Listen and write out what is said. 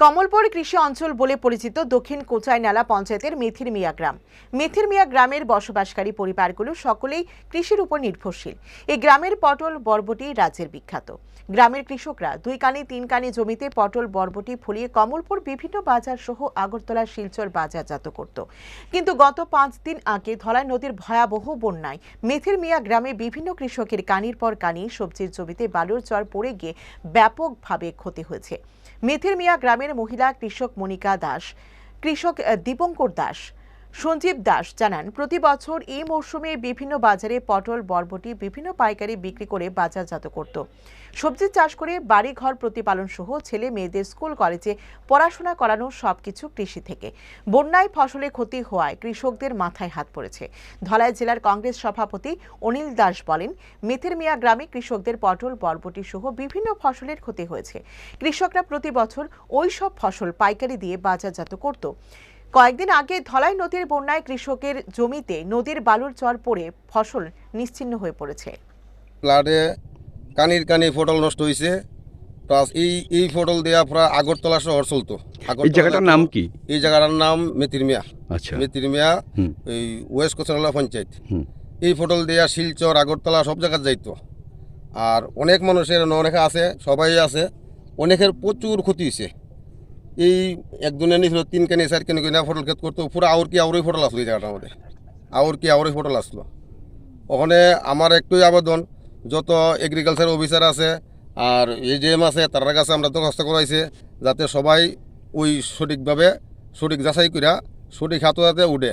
কমলপুর কৃষি অঞ্চল বলে পরিচিত দক্ষিণ কোচাইনালা পঞ্চায়েতের মেথির মিয়া গ্রাম। মেথির মিয়া গ্রামের বসবাসকারী পরিবারগুলো সকলেই কৃষির উপর নির্ভরশীল। এই গ্রামের পটল, বরবটি রাজ্যের বিখ্যাত। গ্রামের কৃষকরা দুই কানি, তিন কানি জমিতে পটল, বরবটি ফলিয়ে কমলপুর বিভিন্ন বাজার সহ আগরতলা, শিলচর বাজারজাত করত। কিন্তু গত পাঁচ দিন আগে ধলাই নদীর ভয়াবহ বন্যায় মেথির মিয়া গ্রামে বিভিন্ন কৃষকের কানির পর কানি সবজির জমিতে বালুর চর পড়ে গিয়ে ব্যাপকভাবে ক্ষতি হয়েছে। মেথির মিয়া গ্রামের মহিলা কৃষক মনিকা দাস কৃষক দীপঙ্কর দাস সঞ্জীব দাস জানান, প্রতি বছর এই মরশুমে বিভিন্ন বাজারে পটল, বরবটি, বিভিন্ন পাইকারি বিক্রি করে বাজারজাত করত। সবজি চাষ করে বাড়ি ঘর প্রতিপালন সহ ছেলে মেয়েদের স্কুল, কলেজে পড়াশোনা করানো সবকিছু কৃষি থেকে। বন্যায় ফসলে ক্ষতি হওয়ায় কৃষকদের মাথায় হাত পড়েছে। ধলাই জেলার কংগ্রেস সভাপতি অনিল দাস বলেন, মেথের মিয়া গ্রামে কৃষকদের পটল, বরবটি সহ বিভিন্ন ফসলের ক্ষতি হয়েছে। কৃষকরা প্রতি বছর ওই সব ফসল পাইকারি দিয়ে বাজারজাত করত। কয়েকদিন আগে ধলাই নদীর বন্যায় কৃষকের জমিতে নদীর বালুর চর পড়ে ফসল নিশ্চিহ্ন হয়ে পড়েছে। ফ্লাডে কানির কানি ফটল নষ্ট হয়েছে প্লাস এই এই ফটল দেওয়া পুরা আগরতলা শহর চলতো। এই জায়গাটার নাম কি? এই জায়গাটার নাম মেতির মিয়া। আচ্ছা। মেতির মিয়া এই ওয়েস্ট কোচরালা পঞ্চায়েত। এই ফটল দেওয়া শিলচর আগরতলা সব জায়গায় যাইতো। আর অনেক মানুষের অনেকে আছে সবাই আছে অনেকের প্রচুর ক্ষতি হয়েছে এই একজনের নিছিল তিন কেনি চার কেনে কিনা ফটল খেত করতো, পুরো আউর কি আউরই ফটল আসলো এই জায়গাটার মধ্যে। আউর কি আউরই ফটল আসলো। ওখানে আমার একটুই আবেদন, যত এগ্রিকালচার অফিসার আছে আর এজিএম আছে, তার কাছে আমরা দরখাস্ত করাইছে, যাতে সবাই ওই সঠিকভাবে সঠিক যাচাই কইরা সঠিক হাতে যাতে উঠে।